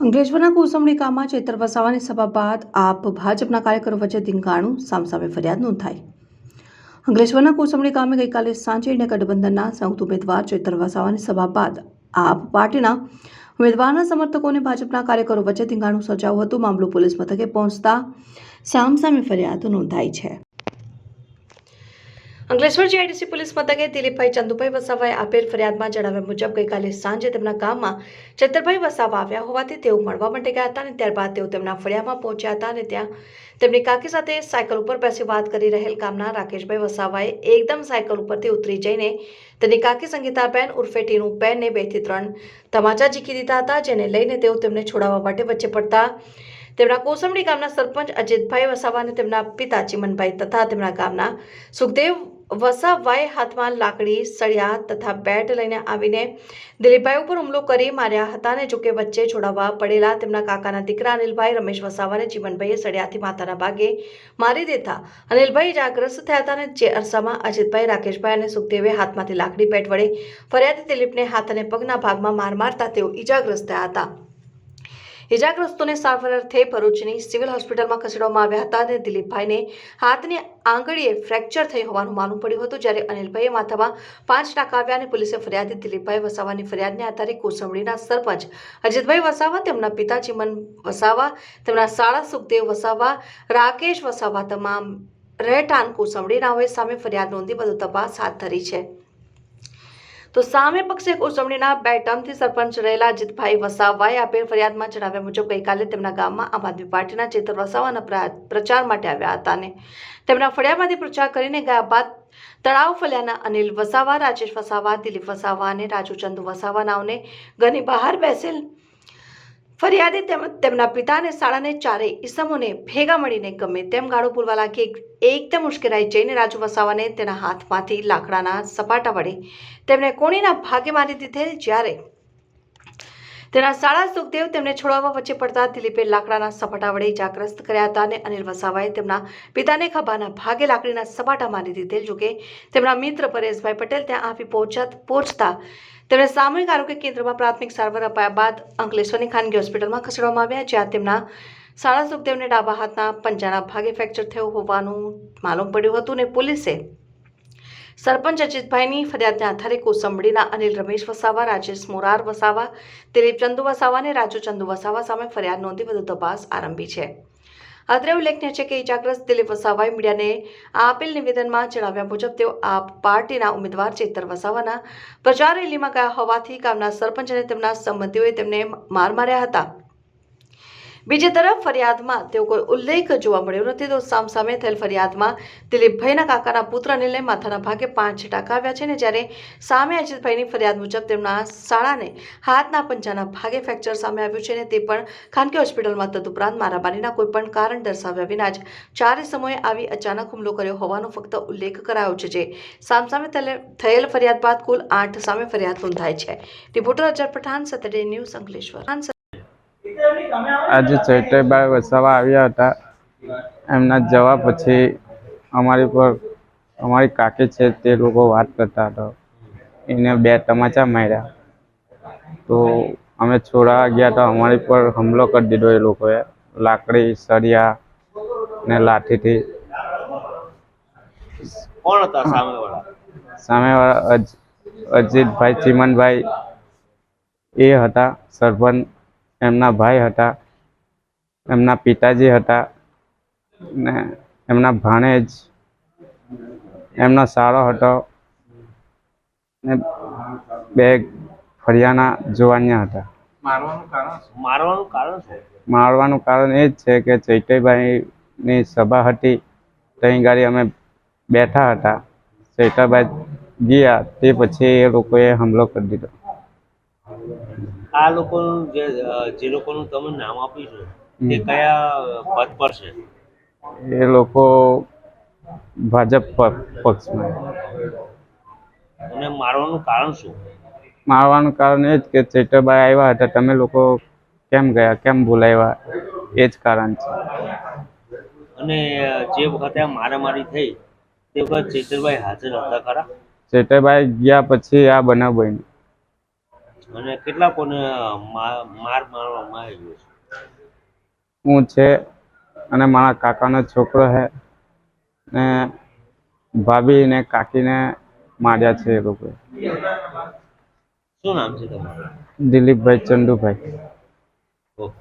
અંકલેશ્વરના કોસંબડી ચેતર વસાવાની સભા બાદ આપ ભાજપના કાર્યકરો વચ્ચે ધીંગાણું સામસામે ફરિયાદ નોંધાઈ. અંકલેશ્વરના કોસંબડી ગામે ગઈકાલે સાંજે ઇન્ડિયા ગઠબંધનના સંયુક્ત ઉમેદવાર ચેતર વસાવાની સભા બાદ આપ પાર્ટીના ઉમેદવારના સમર્થકોને ભાજપના કાર્યકરો વચ્ચે ધીંગાણું સર્જાયું હતું. મામલો પોલીસ મથકે પહોંચતા સામસામે ફરિયાદ નોંધાઈ છે. અંકલેશ્વર જીઆઈડીસી પોલીસ મથકે દિલીપભાઈ ચંદુભાઈ વસાવાએ આપેલ ફરિયાદમાં જણાવ્યા મુજબ ગઈકાલે સાંજે તેમના ગામમાં છત્રભાઈ વસાવા આવ્યા હોવાથી તેઓ મળવા માટે ગયા હતા અને ત્યારબાદ તેઓ તેમના ફળિયામાં પહોંચ્યા હતા અને ત્યાં તેમની કાકી સાથે સાયકલ ઉપર બેસી વાત કરી રહેલ ગામના રાકેશભાઈ વસાવાએ એકદમ સાયકલ ઉપરથી ઉતરી જઈને તેની કાકી સંગીતાબેન ઉર્ફે ટીનુબેનને બેથી ત્રણ તમાચા ઝીકી દીધા હતા, જેને લઈને તેઓ તેમને છોડાવવા માટે વચ્ચે પડતા તેમના કોસંબડી ગામના સરપંચ અજીતભાઈ વસાવા અને તેમના પિતા ચિમનભાઈ તથા તેમના ગામના સુખદેવ વસાવાએ હાથમાં લાકડી, સળિયા તથા બેટ લઈને આવીને દિલીપભાઈ ઉપર હુમલો કરી માર્યા હતા ને જોકે વચ્ચે છોડાવવા પડેલા તેમના કાકાના દીકરા અનિલભાઈ, રમેશ વસાવાને જીવનભાઈએ સળિયાથી માથાના ભાગે મારી દેતા અનિલભાઈ ઇજાગ્રસ્ત થયા હતા અને જે અરસામાં અજીતભાઈ, રાકેશભાઈ અને સુખદેવે હાથમાંથી લાકડી, બેટ વડે ફરિયાદી દિલીપને હાથ અને પગના ભાગમાં માર મારતા તેઓ ઇજાગ્રસ્ત થયા હતા. ઇજાગ્રસ્તોને સારવાર અર્થે ભરૂચની સિવિલ હોસ્પિટલમાં ખસેડવામાં આવ્યા હતા અને દિલીપભાઈને હાથની આંગળીએ ફ્રેક્ચર થઈ હોવાનું માલુમ પડ્યું હતું, જ્યારે અનિલભાઈએ માથામાં પાંચ ટાંકા આવ્યા અને પોલીસે ફરિયાદી દિલીપભાઈ વસાવાની ફરિયાદને આધારે કોસંબડીના સરપંચ અજીતભાઈ વસાવા, તેમના પિતા ચિમન વસાવા, તેમના શાળા સુખદેવ વસાવા, રાકેશ વસાવા તમામ રહેઠાણ કોસંબડીનાઓએ સામે ફરિયાદ નોંધી વધુ તપાસ હાથ ધરી છે. તો સામે પક્ષે ઉજવણીના બે ટર્મથી સરપંચ રહેલા અજીતભાઈ વસાવાએ આપેલ ફરિયાદમાં જણાવ્યા મુજબ ગઈકાલે તેમના ગામમાં આમ આદમી પાર્ટીના ચેતર વસાવાના પ્રા- પ્રચાર માટે આવ્યા હતા અને તેમના ફળિયામાંથી પ્રચાર કરીને ગયા બાદ તળાવ ફલ્યાના અનિલ વસાવા, રાજેશ વસાવા, દિલીપ વસાવા અને રાજુ ચંદુ વસાવા નાવને ઘરની બહાર બેસેલ ફરિયાદી તેમજ તેમના પિતાને શાળાને ચારેય ઈસમોને ભેગા મળીને ગમે તેમ ગાળો પૂરવા લાગી. એકદમ ઉશ્કેરાઈ જઈને રાજુ વસાવાને તેના હાથમાંથી લાકડાના સપાટા વડે તેમને કોણીના ભાગે મારી દીધેલ જ્યારે તેના શાળા સુખદેવ તેમને છોડાવવા વચ્ચે પડતા દિલીપે લાકડાના સપાટા વડે ઇજાગ્રસ્ત કર્યા હતા અને અનિલ વસાવાએ તેમના પિતાને ખભાના ભાગે લાકડીના સપાટા મારી દીધેલ જોકે તેમના મિત્ર પરેશભાઈ પટેલ ત્યાં આવી પહોંચતા પહોંચતા તેમને સામૂહિક આરોગ્ય કેન્દ્રમાં પ્રાથમિક સારવાર અપાયા બાદ અંકલેશ્વરની ખાનગી હોસ્પિટલમાં ખસેડવામાં આવ્યા, જ્યાં તેમના શાળા સુખદેવને ડાબા હાથના પંજાના ભાગે ફ્રેક્ચર થયું હોવાનું માલુમ પડ્યું હતું ને પોલીસે સરપંચ અજીતભાઈની ફરિયાદને આધારે કોસંબડીના અનિલ રમેશ વસાવા, રાજેશ મોરાર વસાવા, દિલીપ ચંદુ વસાવા અને રાજુ ચંદુ વસાવા સામે ફરિયાદ નોંધી વધુ તપાસ આરંભી છે. અત્રે ઉલ્લેખનીય છે કે ઇજાગ્રસ્ત દિલીપ વસાવાએ મીડિયાને આપેલ નિવેદનમાં જણાવ્યા મુજબ તેઓ આપ પાર્ટીના ઉમેદવાર ચેતર વસાવાના પ્રચાર રેલીમાં ગયા હોવાથી ગામના સરપંચ અને તેમના સંબંધીઓએ તેમને માર માર્યા હતા. બીજી તરફ ફરિયાદમાં તેઓ કોઈ ઉલ્લેખ જોવા મળ્યો નથી તો સામસામે થયેલ ફરિયાદમાં દિલીપભાઈના કાકાના પુત્ર લઈ માથાના ભાગે પાંચ ટાંકા આવ્યા છે ને જ્યારે સામે અજીતભાઈની ફરિયાદ મુજબ તેમના શાળાને હાથના પંજાના ભાગે ફ્રેક્ચર સામે આવ્યું છે ને તે પણ ખાનગી હોસ્પિટલમાં તદુપરાંત મારાબારીના કોઈ પણ કારણ દર્શાવ્યા વિના જ ચારે સમયે આવી અચાનક હુમલો કર્યો હોવાનો ફક્ત ઉલ્લેખ કરાયો છે જે સામસામે થયેલ- ફરિયાદ બાદ કુલ આઠ સામે ફરિયાદ નોંધાઈ છે. Reporter Azhar Pathan Saturday news Ankleshwar. આજે ચૈત્રભાઈ વસાવા આવ્યા હતા. એમના જવા પછી અમારી પર અમારી કાકી છે તે લોકો વાત કરતા હતા. એને બે તમાચા માર્યા. તો અમે છોડાવા ગયા તો અમારી પર હુમલો કરી દીધો એ લોકોએ. લાકડી સળિયા ને લાઠીથી. કોણ હતા સામેવાળા? સામેવાળા અજ અજીતભાઈ ચિમનભાઈ એ હતા સરપંચ. એમના ભાઈ હતા એમના પિતાજી હતા ને એમના ભાણેજ એમનો સાળો હતો ને બે ફરિયાના જુવાનિયા હતા. મારવાનું કારણ શું? મારવાનું કારણ એ જ છે કે ચૈતરભાઈની સભા હતી ત્યાં ગાડી અમે બેઠા હતા. ચૈતરભાઈ ગયા તે પછી એ લોકોએ હુમલો કરી દીધો. આ લોકોનું જે જે લોકોનું તમે નામ આપ્યું છે તે કયા પદ પર છે? એ લોકો ભાજપ પક્ષમાં. અને મારવાનું કારણ શું? મારવાનું કારણ એ જ કે ચૈતરભાઈ આવ્યા હતા તમે લોકો કેમ ગયા કેમ બોલાવ્યા એ જ કારણ છે. અને જે વખતે મારામારી થઈ તે વખત ચેતરભાઈ હાજર હતા ખરા? ચૈતરભાઈ ગયા પછી આ બનાવ બન્યો. અને કેટલાકોને માર મારવામાં આવ્યો છે? હું છે અને મારા કાકાનો છોકરો છે ને ભાભી ને કાકીને માર્યા છે એ લોકોએ શું નામ છે તમારું? દિલીપભાઈ ચંદુભાઈ. ઓકે.